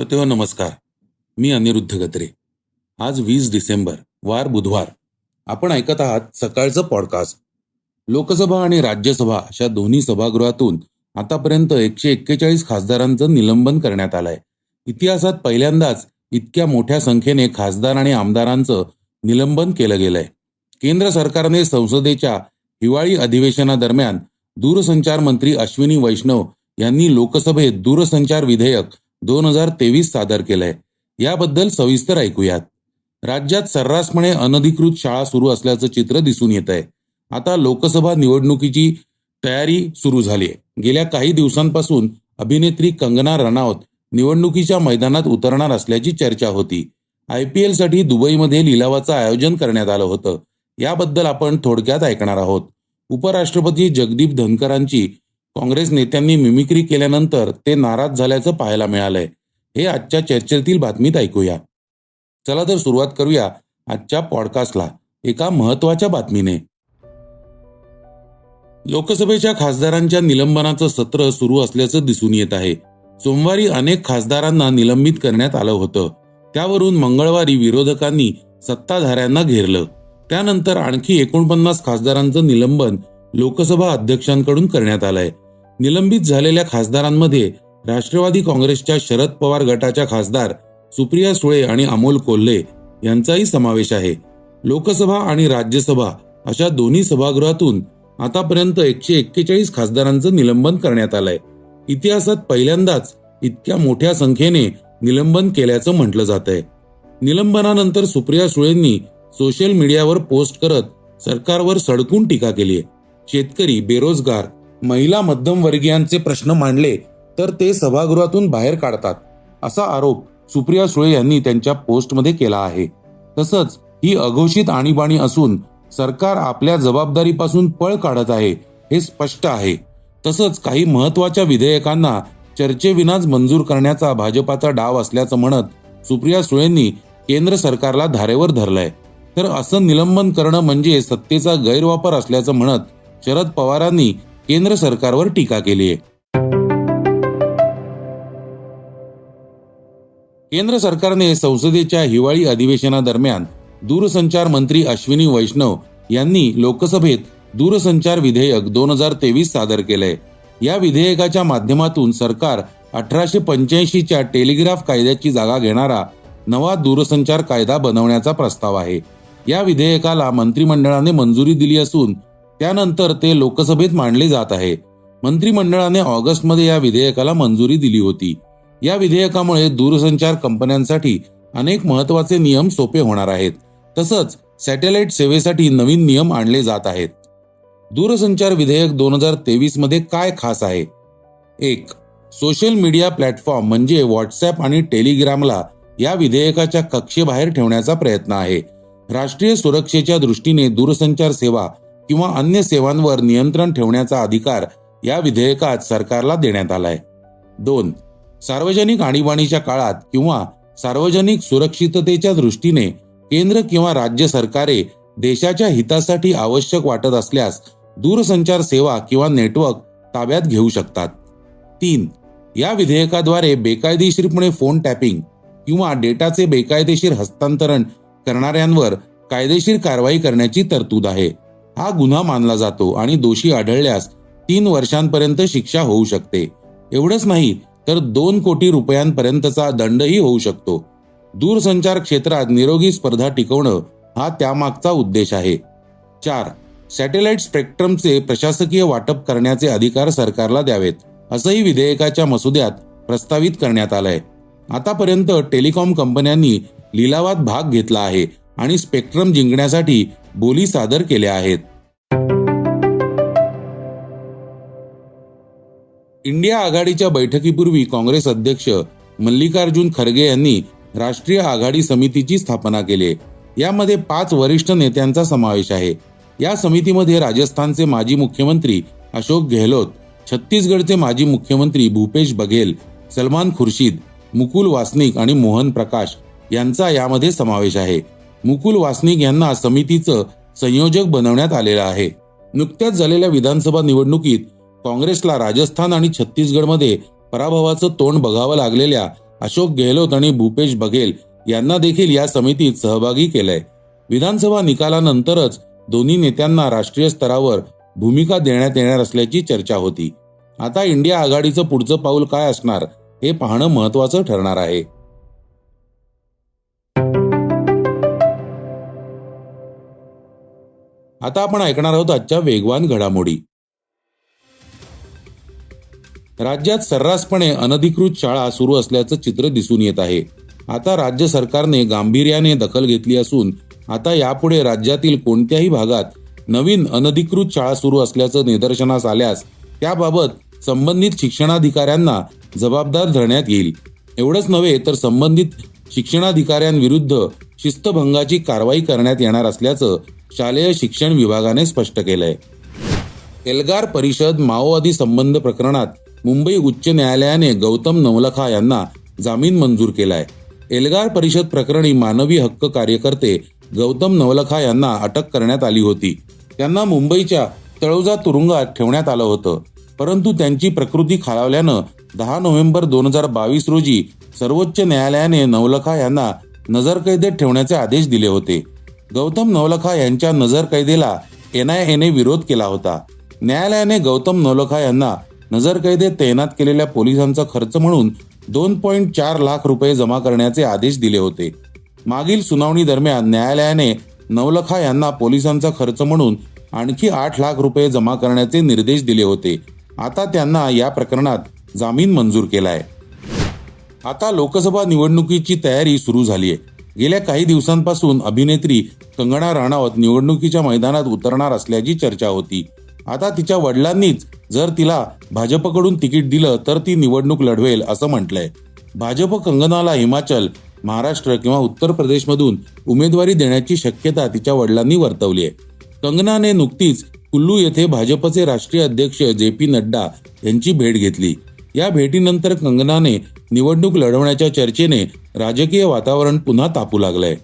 हो नमस्कार मी अनिरुद्ध गत्रे आज वीस डिसेंबर वार बुधवार आपण ऐकत आहात सकाळचं पॉडकास्ट लोकसभा आणि राज्यसभा अशा दोन्ही सभागृहातून आतापर्यंत एकशे एक्केचाळीस खासदारांचं निलंबन करण्यात आलंय इतिहासात पहिल्यांदाच इतक्या मोठ्या संख्येने खासदार आणि आमदारांचं निलंबन केलं गेलंय केंद्र सरकारने संसदेच्या हिवाळी अधिवेशनादरम्यान दूरसंचार मंत्री अश्विनी वैष्णव यांनी लोकसभेत दूरसंचार विधेयक दोन हजार तेवीस सादर केलंय याबद्दल सविस्तर ऐकूयात राज्यात सर्रासपणे अनधिकृत शाळा सुरू असल्याचं चित्र दिसून येत आहे आता लोकसभा निवडणुकीची तयारी सुरू झाली आहे गेल्या काही दिवसांपासून अभिनेत्री कंगना रणावत निवडणुकीच्या मैदानात उतरणार असल्याची चर्चा होती आय पी साठी दुबईमध्ये लिलावाचं आयोजन करण्यात आलं होतं याबद्दल आपण थोडक्यात ऐकणार आहोत उपराष्ट्रपती जगदीप धनकरांची काँग्रेस नेत्यांनी मिमिक्री केल्यानंतर ते नाराज झाल्याचं पाहायला मिळालंय हे आजच्या चर्चेतील बातमीत ऐकूया चला तर सुरुवात करूया आजच्या पॉडकास्टला एका महत्वाच्या बातमीने लोकसभेच्या खासदारांच्या निलंबनाचं सत्र सुरू असल्याचं दिसून येत आहे सोमवारी अनेक खासदारांना निलंबित करण्यात आलं होतं त्यावरून मंगळवारी विरोधकांनी सत्ताधाऱ्यांना घेरलं त्यानंतर आणखी एकोणपन्नास खासदारांचं निलंबन लोकसभा अध्यक्षांकडून करण्यात आलंय निलंबित झालेल्या खासदारांमध्ये राष्ट्रवादी काँग्रेसच्या शरद पवार गटाच्या खासदार सुप्रिया सुळे आणि अमोल कोल्हे यांचाही समावेश आहे लोकसभा आणि राज्यसभा अशा दोन्ही सभागृहातून आतापर्यंत एकशे एक्केचाळीस खासदारांचं निलंबन करण्यात आलंय इतिहासात पहिल्यांदाच इतक्या मोठ्या संख्येने निलंबन केल्याचं म्हटलं जात आहे निलंबनानंतर सुप्रिया सुळेंनी सोशल मीडियावर पोस्ट करत सरकारवर सडकून टीका केली आहे शेतकरी बेरोजगार महिला मध्यमवर्गीयांचे प्रश्न मांडले तर ते सभागृहातून बाहेर काढतात असा आरोप सुप्रिया सुळे यांनी त्यांच्या पोस्टमध्ये केला आहे तसंच ही अघोषित आणीबाणी असून सरकार आपल्या जबाबदारीपासून पळ काढत आहे हे स्पष्ट आहे तसंच काही महत्वाच्या विधेयकांना चर्चेविनाच मंजूर करण्याचा भाजपाचा डाव असल्याचं म्हणत सुप्रिया सुळेंनी केंद्र सरकारला धारेवर धरलंय तर असं निलंबन करणं म्हणजे सत्तेचा गैरवापर असल्याचं म्हणत शरद पवारांनी केंद्र सरकारवर टीका केली आहे केंद्र सरकारने संसदेच्या हिवाळी अधिवेशनादरम्यान दूरसंचार मंत्री अश्विनी वैष्णव यांनी लोकसभेत दूरसंचार विधेयक दोन हजार तेवीस सादर केलंय या विधेयकाच्या माध्यमातून सरकार अठराशे पंच्याऐंशीच्या टेलिग्राफ कायद्याची जागा घेणारा नवा दूरसंचार कायदा बनवण्याचा प्रस्ताव आहे या विधेयकाला मंत्रिमंडळाने मंजुरी दिली असून त्यानंतर ते लोकसभेत मांडले जात आहे मंत्रिमंडळाने ऑगस्टमध्ये या विधेयकाला मंजुरी दिली होती या विधेयकामुळे दूरसंचार कंपन्यांसाठी अनेक महत्वाचे नियम सोपे होणार आहेत तसंच सॅटेलाइट सेवेसाठी नवीन नियम आणले जात आहेत दूरसंचार विधेयक दोन हजार तेवीस मध्ये काय खास आहे एक सोशल मीडिया प्लॅटफॉर्म म्हणजे व्हॉट्सॲप आणि टेलिग्रामला या विधेयकाच्या कक्षेबाहेर ठेवण्याचा प्रयत्न आहे राष्ट्रीय सुरक्षेच्या दृष्टीने दूरसंचार सेवा किंवा अन्य सेवांवर नियंत्रण ठेवण्याचा अधिकार या विधेयकात सरकारला देण्यात आलाय दोन सार्वजनिक आणीबाणीच्या काळात किंवा सार्वजनिक सुरक्षिततेच्या दृष्टीने केंद्र किंवा राज्य सरकारे देशाच्या हितासाठी आवश्यक वाटत असल्यास दूरसंचार सेवा किंवा नेटवर्क ताब्यात घेऊ शकतात तीन या विधेयकाद्वारे बेकायदेशीरपणे फोन टॅपिंग किंवा डेटाचे बेकायदेशीर हस्तांतरण करणाऱ्यांवर कायदेशीर कारवाई करण्याची तरतूद आहे हा गुन्हा मानला जातो आणि दोषी आढळल्यास तीन वर्षांपर्यंत शिक्षा होऊ शकते एवढंच नाही तर दोन कोटी रुपयांपर्यंतचा दंडही होऊ शकतो दूरसंचार क्षेत्रात निरोगी स्पर्धा टिकवणं हा त्यामागचा उद्देश आहे चार सॅटेलाइट स्पेक्ट्रमचे प्रशासकीय वाटप करण्याचे अधिकार सरकारला द्यावेत असंही विधेयकाच्या मसुद्यात प्रस्तावित करण्यात आलंय आतापर्यंत टेलिकॉम कंपन्यांनी लिलावात भाग घेतला आहे आणि स्पेक्ट्रम जिंकण्यासाठी बोली सादर केल्या आहेत इंडिया आघाडीच्या बैठकीपूर्वी काँग्रेस अध्यक्ष मल्लिकार्जुन खरगे यांनी राष्ट्रीय आघाडी समितीची स्थापना केली यामध्ये पाच वरिष्ठ नेत्यांचा समावेश आहे या समितीमध्ये राजस्थानचे माजी मुख्यमंत्री अशोक गेहलोत छत्तीसगडचे माजी मुख्यमंत्री भूपेश बघेल सलमान खुर्शीद मुकुल वासनिक आणि मोहन प्रकाश यांचा यामध्ये समावेश आहे मुकुल वासनिक यांना समितीचं संयोजक बनवण्यात आलेलं आहे नुकत्याच झालेल्या विधानसभा निवडणुकीत काँग्रेसला राजस्थान आणि छत्तीसगडमध्ये पराभवाचं तोंड बघावं लागलेल्या अशोक गेहलोत आणि भूपेश बघेल यांना देखील या समितीत सहभागी केलंय विधानसभा निकालानंतरच दोन्ही नेत्यांना राष्ट्रीय स्तरावर भूमिका देण्यात येणार असल्याची चर्चा होती आता इंडिया आघाडीचं पुढचं पाऊल काय असणार हे पाहणं महत्वाचं ठरणार आहे आता आपण ऐकणार आहोत आजच्या वेगवान घडामोडी राज्यात सर्रासपणे अनधिकृत शाळा सुरू असल्याचं चित्र दिसून येत आहे आता राज्य सरकारने गांभीर्याने दखल घेतली असून आता यापुढे राज्यातील कोणत्याही भागात नवीन अनधिकृत शाळा सुरू असल्याचं निदर्शनास आल्यास त्याबाबत संबंधित शिक्षणाधिकाऱ्यांना जबाबदार धरण्यात येईल एवढंच नव्हे तर संबंधित शिक्षणाधिकाऱ्यांविरुद्ध शिस्तभंगाची कारवाई करण्यात येणार असल्याचं शालेय शिक्षण विभागाने स्पष्ट केलंय एल्गार परिषद माओवादी संबंध प्रकरणात मुंबई उच्च न्यायालयाने गौतम नवलखा यांना जामीन मंजूर केलाय एल्गार परिषद प्रकरणी मानवी हक्क कार्यकर्ते गौतम नवलखा यांना अटक करण्यात आली होती त्यांना मुंबईच्या तळोजा तुरुंगात ठेवण्यात आलं होतं परंतु त्यांची प्रकृती खालावल्यानं दहा नोव्हेंबर दोन हजार बावीस रोजी सर्वोच्च न्यायालयाने नवलखा यांना नजरकैदेत ठेवण्याचे आदेश दिले होते गौतम नवलखा यांच्या नजर कैदेला एनआयएने विरोध केला होता न्यायालयाने गौतम नवलखा यांना नजरकैदेत तैनात केलेल्या पोलिसांचा खर्च म्हणून दोन पॉईंट चार लाख रुपये जमा करण्याचे आदेश दिले होते मागील सुनावणी दरम्यान न्यायालयाने नवलखा यांना पोलिसांचा खर्च म्हणून आणखी आठ लाख रुपये जमा करण्याचे निर्देश दिले होते आता त्यांना या प्रकरणात जामीन मंजूर केलाय आता लोकसभा निवडणुकीची तयारी सुरू झाली आहे गेल्या काही दिवसांपासून अभिनेत्री कंगना राणावत निवडणुकीच्या मैदानात उतरणार असल्याची चर्चा होती आता तिच्या वडिलांनीच जर तिला भाजपकडून तिकीट दिलं तर ती निवडणूक लढवेल असं म्हटलंय भाजप कंगनाला हिमाचल महाराष्ट्र किंवा उत्तर प्रदेशमधून उमेदवारी देण्याची शक्यता तिच्या वडिलांनी वर्तवली आहे कंगनाने नुकतीच कुल्लू येथे भाजपचे राष्ट्रीय अध्यक्ष जे पी नड्डा यांची भेट घेतली या भेटीनंतर कंगनाने निवडणूक लढवण्याच्या चर्चेने राजकीय वातावरण पुन्हा तापू लागलंय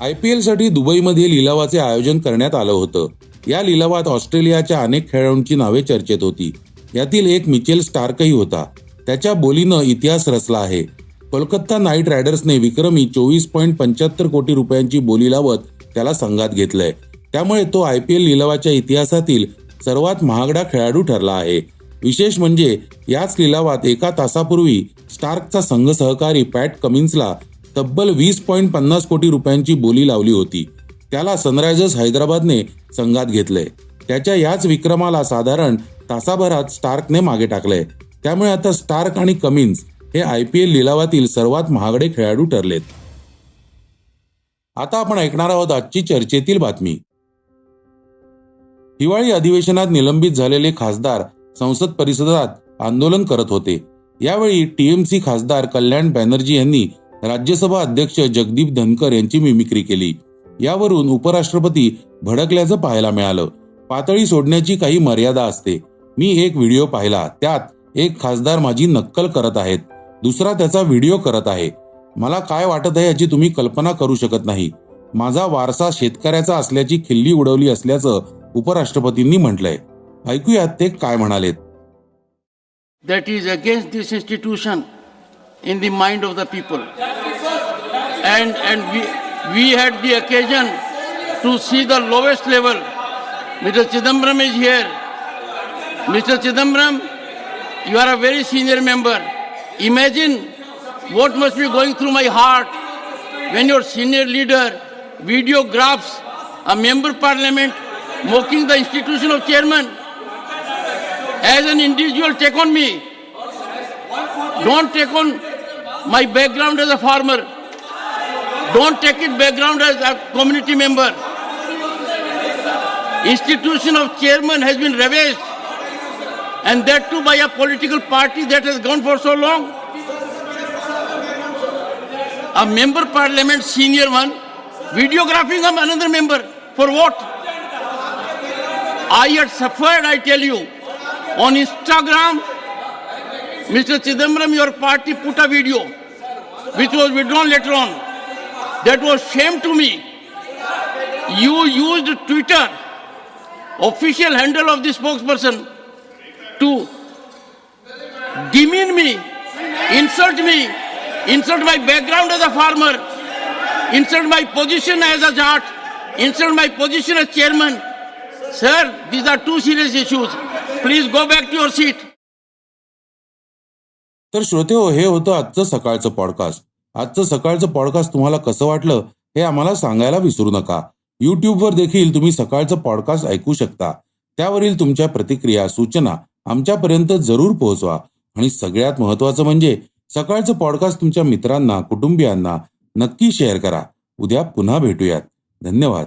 आय पी एलसाठी दुबईमध्ये लिलावाचे आयोजन करण्यात आलं होतं या लिलावात ऑस्ट्रेलियाच्या अनेक खेळाडूंची नावे चर्चेत होती यातील एक मिचेल स्टार्कही होता त्याच्या बोलीनं इतिहास रचला आहे कोलकाता नाईट रायडर्सने विक्रमी चोवीस पॉईंट पंच्याहत्तर कोटी रुपयांची बोली लावत त्याला संघात घेतलंय त्यामुळे तो आय पी एल लिलावाच्या इतिहासातील सर्वात महागडा खेळाडू ठरला आहे विशेष म्हणजे याच लिलावात एका तासापूर्वी स्टार्कचा संघ सहकारी पॅट कमिन्सला तब्बल वीस पॉईंट पन्नास कोटी रुपयांची बोली लावली होती त्याला सनरायझर्स हैदराबादने संघात घेतलंय त्याच्या याच विक्रमाला साधारण तासाभरात स्टार्कने मागे टाकले त्यामुळे आता स्टार्क आणि कमिन्स हे आय पी एल लिलावातील सर्वात महागडे खेळाडू ठरलेत आता आपण ऐकणार आहोत आजची चर्चेतील बातमी हिवाळी अधिवेशनात निलंबित झालेले खासदार संसद परिसरात आंदोलन करत होते यावेळी टीएमसी खासदार कल्याण बॅनर्जी यांनी राज्यसभा अध्यक्ष जगदीप धनकर यांची मिमिक्री केली यावरून उपराष्ट्रपती भडकल्याचं पाहायला मिळालं पातळी सोडण्याची काही मर्यादा असते मी एक व्हिडिओ पाहिला त्यात एक खासदार माझी नक्कल करत आहेत दुसरा त्याचा व्हिडिओ करत आहे मला काय वाटत आहे याची तुम्ही कल्पना करू शकत नाही माझा वारसा शेतकऱ्याचा असल्याची खिल्ली उडवली असल्याचं उपराष्ट्रपतींनी म्हटलंय ऐकूयात ते काय म्हणालेत that is against this institution in the mind of the people. And, and we, we had the occasion to see the lowest level. Mr. Chidambaram is here. Mr. Chidambaram, you are a very senior member. Imagine what must be going through my heart when your senior leader videographs a member parliament mocking the institution of chairman As an individual, take on me. Don't take on my background as a farmer. Don't take it background as a community member. Institution of chairman has been ravaged. And that too by a political party that has gone for so long. A member parliament, senior one, videographing another member. For what? I had suffered, I tell you. On Instagram, Mr. Chidambaram, your party put a video which was withdrawn later on. That was shame to me. You used Twitter, official handle of the spokesperson, to demean me, insult me, insult my background as a farmer, insult my position as a jat, insult my position as chairman. Sir, these are two serious issues. Please go back to your seat तर श्रोते हो हे होतं आजचं सकाळचं podcast आजचं सकाळचं podcast तुम्हाला कसं वाटलं हे आम्हाला सांगायला विसरू नका युट्यूबवर देखील तुम्ही सकाळचं पॉडकास्ट ऐकू शकता त्यावरील तुमच्या प्रतिक्रिया सूचना आमच्यापर्यंत जरूर पोहोचवा आणि सगळ्यात महत्त्वाचं म्हणजे सकाळचं पॉडकास्ट तुमच्या मित्रांना कुटुंबियांना नक्की शेअर करा उद्या पुन्हा भेटूयात धन्यवाद